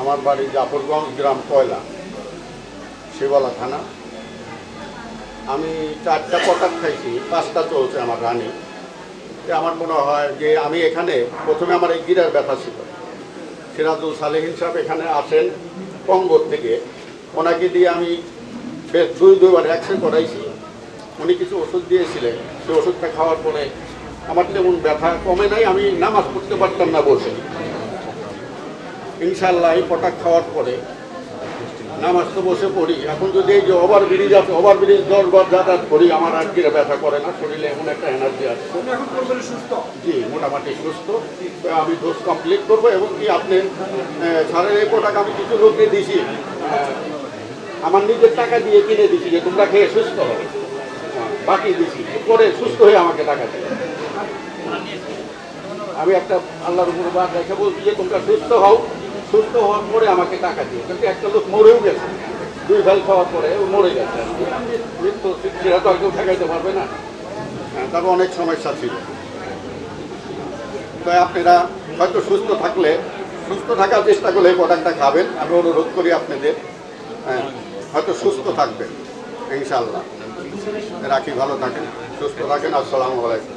আমার বাড়ি জাফরগঞ্জ গ্রাম কয়লা, শিবলা থানা। আমি চারটা পটাক খাইছি, পাঁচটা চলছে আমার রানি। আমার মনে হয় যে আমি এখানে, প্রথমে আমার এই গিরার ব্যথা ছিল। সিরাজুল সালেহিন সাহেব এখানে আসেন কঙ্গোর থেকে। ওনাকে দিয়ে আমি বেশ দুই, দুইবার অ্যাক্সিডেন্ট করাইছি। উনি কিছু ওষুধ দিয়েছিলেন। সেই ওষুধটা খাওয়ার পরে আমার তেমন ব্যথা কমে নাই, আমি নামাজ পড়তে পারতাম না বসে ইনশাল্লাহ এই পটাক খাওয়ার পরে নামাজ তো বসে পড়ি। এখন যদি এই যে ওভার ব্রিজ আছে ওভার ব্রিজ দশ বার যাতায়াত করি আমার আর গিরে ব্যথা করে না শরীরে এমন একটা এনার্জি আছে। এখন সুস্থ? জি মোটামুটি সুস্থ। আমি ডোজ কমপ্লিট করব এবং কি আপনি সাড়ে এই প্রোডাক্ট আমি কিছু লোককে দিছি। আমার নিজের টাকা দিয়ে কিনে দিছি যে তোমরা খেয়ে সুস্থ হও। হ্যাঁ, বাকি দিছি। পরে সুস্থ হয়ে আমাকে টাকা দেবে। আমি একটা আল্লাহর উপর বাদ রেখে বলছি যে তোমরা সুস্থ হও। সুস্থ হওয়ার পরে আমাকে টাকা দিয়ে। কিন্তু একটা লোক মরেও গেছে। দুই ফেল খাওয়ার পরে ও মরে গেছে। মৃত্যু সেটা তো কেউ ঠেকাইতে পারবে না। হ্যাঁ, তারপর অনেক সমস্যা ছিল। তাই আপনারা হয়তো সুস্থ থাকলে সুস্থ থাকার চেষ্টা করলে এই প্রোডাক্টটা খাবেন। আমি অনুরোধ করি আপনাদের হ্যাঁ হয়তো সুস্থ থাকবেন ইনশাল্লাহ রাখি ভালো থাকেন সুস্থ থাকেন। আসসালামু আলাইকুম।